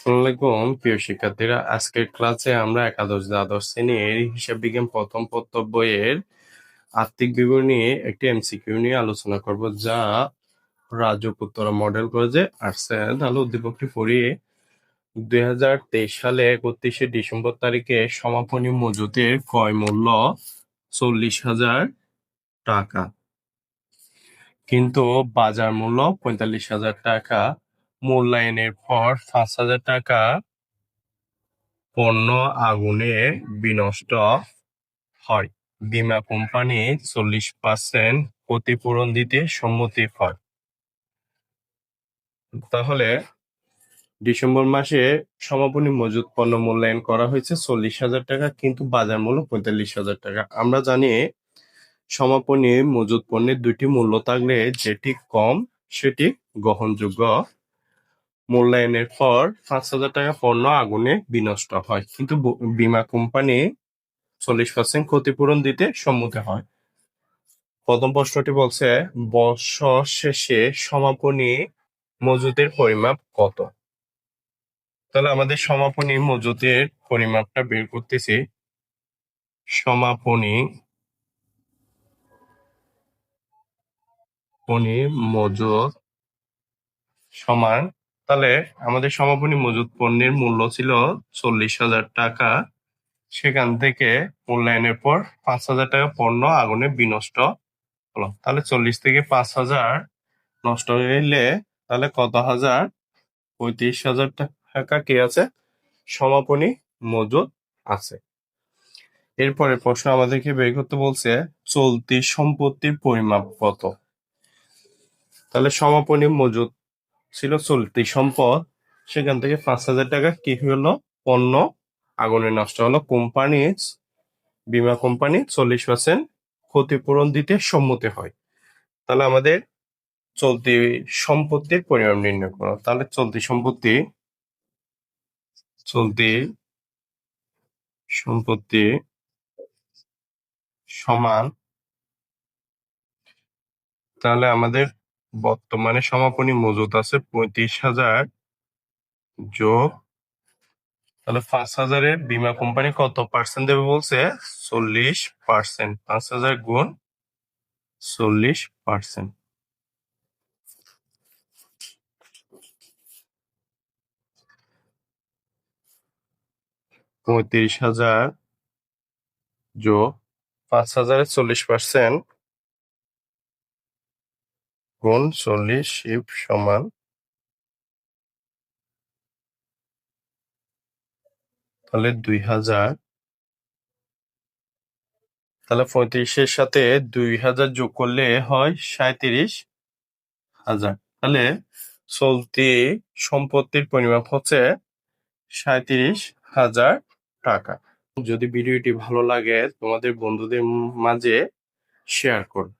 আসসালামু আলাইকুম প্রিয় শিক্ষার্থীরা, আজকের ক্লাসে আমরা একাদশ, দ্বাদশ শ্রেণির হিসাব বিজ্ঞান প্রথম পত্র বইয়ের আর্থিক বিবরণী একটি এমসিকিউ নিয়ে আলোচনা করব, যা রাজপুত্র মডেল কলেজে আসছে তাহলে উদ্দীপকটি পড়িয়ে দুই হাজার তেইশ সালে একত্রিশে ডিসেম্বর তারিখে সমাপনী মজুতের ক্রয় মূল্য চল্লিশ হাজার টাকা। কিন্তু বাজার মূল্য পঁয়তাল্লিশ হাজার টাকা মূল্যায়নের পর পাঁচ হাজার টাকা পণ্য আগুনে বিনষ্ট হয়। বীমা কোম্পানি চল্লিশ পার্সেন্ট ক্ষতিপূরণ দিতে সম্মতি হয়। তাহলে ডিসেম্বর মাসে সমাপনী মজুত পণ্য মূল্যায়ন করা হয়েছে চল্লিশ হাজার টাকা, কিন্তু বাজার মূল্য পঁয়তাল্লিশ হাজার টাকা। আমরা জানি সমাপনী মজুত পণ্যের দুটি মূল্য থাকলে যেটি কম, সেটি গ্রহণযোগ্য মূল্যায়নের পর পাঁচ হাজার টাকা পণ্য আগুনে বিনষ্ট হয়। কিন্তু বিমা কোম্পানি চল্লিশ পার্সেন্ট ক্ষতিপূরণ দিতে সম্মত হয়। প্রথম প্রশ্নটি বলছে, বছর শেষে সমাপনী মজুতের পরিমাপ কত? তাহলে আমাদের সমাপনী মজুতের পরিমাপটা বের করতেছি। সমাপনী পনি মজুত সমান তাহলে আমাদের সমাপনী মজুত পণ্যের মূল্য ছিল চল্লিশ হাজার টাকা। সেখান থেকে মূল্যায়নের পর পাঁচ হাজার টাকা পণ্য আগুনে বিনষ্ট হলো। তাহলে চল্লিশ থেকে পাঁচ হাজার নষ্ট গেলে তাহলে কত হাজার পঁয়ত্রিশ হাজার টাকা কি আছে? সমাপনী মজুত আছে। এরপরে প্রশ্ন আমাদেরকে বের করতে বলছে, চলতি সম্পত্তির পরিমাপ কত? তাহলে সমাপনী মজুত ছিল চলতি সম্পদ। সেখান থেকে পাঁচ হাজার টাকা কি হলো? পণ্য। আগুনে নষ্ট হলো কোম্পানি বীমা কোম্পানি চল্লিশ পার্সেন্ট ক্ষতিপূরণ দিতে সম্মতি হয়। তাহলে আমাদের চলতি সম্পত্তির পরিমাণ নির্ণয় করো। তাহলে চলতি সম্পত্তি চলতি সম্পত্তি সমান। তাহলে আমাদের বর্তমানে সমাপনী মজুত আছে পঁয়ত্রিশ হাজার যোগ, তাহলে পাঁচ হাজারের বীমা কোম্পানি কত পার্সেন্ট দেবে বলছে? চল্লিশ পার্সেন্ট পাঁচ হাজার গুণ চল্লিশ পার্সেন্ট পঁয়ত্রিশ হাজার যোগ পাঁচ হাজারের চল্লিশ পার্সেন্ট গুণ চল্লিশ শিফট সমান তাহলে দুই হাজার। তাহলে পঁয়ত্রিশের সাথে দুই হাজার যোগ করলে হয় সাঁত্রিশ হাজার। তাহলে চলতি সম্পত্তির পরিমাপ হচ্ছে সাঁত্রিশ হাজার টাকা। যদি ভিডিওটি ভালো লাগে তোমাদের বন্ধুদের মাঝে শেয়ার করো।